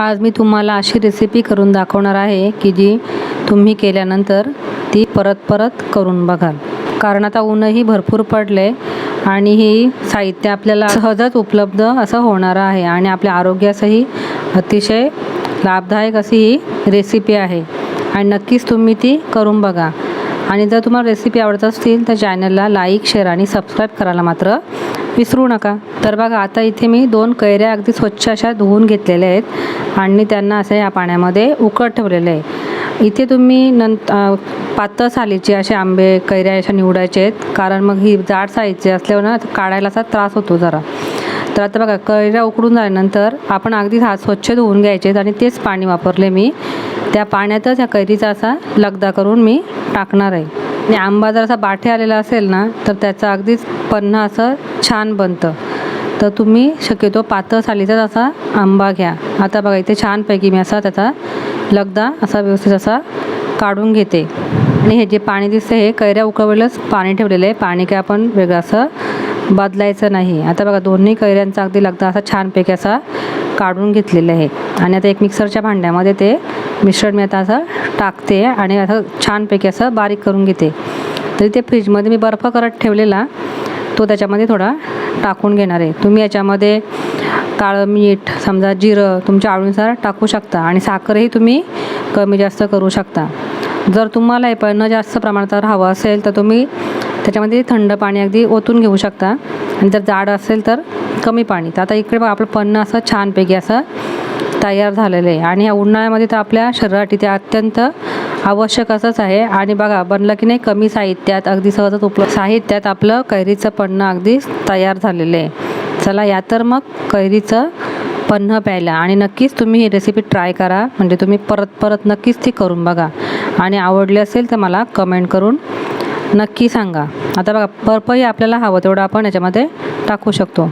आज मी तुम्हाला अशी रेसिपी करून दाखवणार आहे की जी तुम्ही केल्यानंतर ती परत परत करून बघाल. कारण आता ऊनही भरपूर पडले आणि ही साहित्य आपल्याला सहजच उपलब्ध असं होणार आहे आणि आपल्या आरोग्यासही अतिशय लाभदायक अशी ही रेसिपी आहे. आणि नक्कीच तुम्ही ती करून बघा. आणि जर तुम्हाला रेसिपी आवडत असतील तर चॅनलला लाईक शेअर आणि सबस्क्राईब करायला मात्र विसरू नका. तर बघा आता इथे मी दोन कैऱ्या अगदी स्वच्छ अशा धुवून घेतलेल्या आहेत आणि त्यांना असं या पाण्यामध्ये उकळत ठेवलेलं आहे. इथे तुम्ही नंत पातळ सालीचे असे आंबे कैऱ्या अशा निवडायचे आहेत. कारण मग ही जाड साईजचे असल्यावर ना काढायला असा त्रास होतो जरा. तर आता बघा कैऱ्या उकडून झाल्यानंतर आपण अगदी हात स्वच्छ धुवून घ्यायचे आहेत आणि तेच पाणी वापरले मी. त्या पाण्यातच ह्या कैरीचा असा लगदा करून मी टाकणार आहे. आणि आंबा जर असा बाठे आलेला असेल ना तर त्याचं अगदीच पन्हा असं छान बनतं. तर तुम्ही शक्यतो पातळ सालीचाच असा आंबा घ्या. आता बघा इथे छानपैकी मी असा त्याचा लगदा असा व्यवस्थित असा काढून घेते. आणि हे जे पाणी दिसतं हे कैऱ्या उकळलेलंच पाणी ठेवलेलं आहे. पाणी काय आपण वेगळं असं बदलायचं नाही. आता बघा दोन्ही कैऱ्यांचा अगदी लगदा असा छानपैकी असा काढून घेतलेलं आहे. आणि आता एक मिक्सरच्या भांड्यामध्ये ते मिश्रण मी आता असं टाकते आणि असं छानपैकी असं बारीक करून घेते. तरी ते फ्रीजमध्ये मी बर्फ करत ठेवलेला तो त्याच्यामध्ये थोडा टाकून घेणार आहे. तुम्ही याच्यामध्ये काळं मीठ समजा जिरं तुमच्या आवडीनुसार टाकू शकता आणि साखरही तुम्ही कमी जास्त करू शकता. जर तुम्हाला हे पण जास्त प्रमाणात हवं असेल तर तुम्ही त्याच्यामध्ये थंड पाणी अगदी ओतून घेऊ शकता. आणि जर जाड असेल तर कमी पाणी. तर आता इकडे बघा आपलं पन्न असं छानपैकी असं तयार झालेलं आहे. आणि या उन्हाळ्यामध्ये तर आपल्या शरीरासाठी ते अत्यंत आवश्यक असंच आहे. आणि बघा बनलं की नाही कमी साहित्यात अगदी सहजच उपलब्ध साहित्यात आपलं कैरीचं पन्नं अगदी तयार झालेलं आहे. चला या तर मग कैरीचं पन्ह प्यायला. आणि नक्कीच तुम्ही ही रेसिपी ट्राय करा. म्हणजे तुम्ही परत परत नक्कीच ती करून बघा. आणि आवडली असेल तर मला कमेंट करून नक्की सांगा. आता बघा बर्फही आपल्याला हवं तेवढं आपण याच्यामध्ये टाकू शकतो.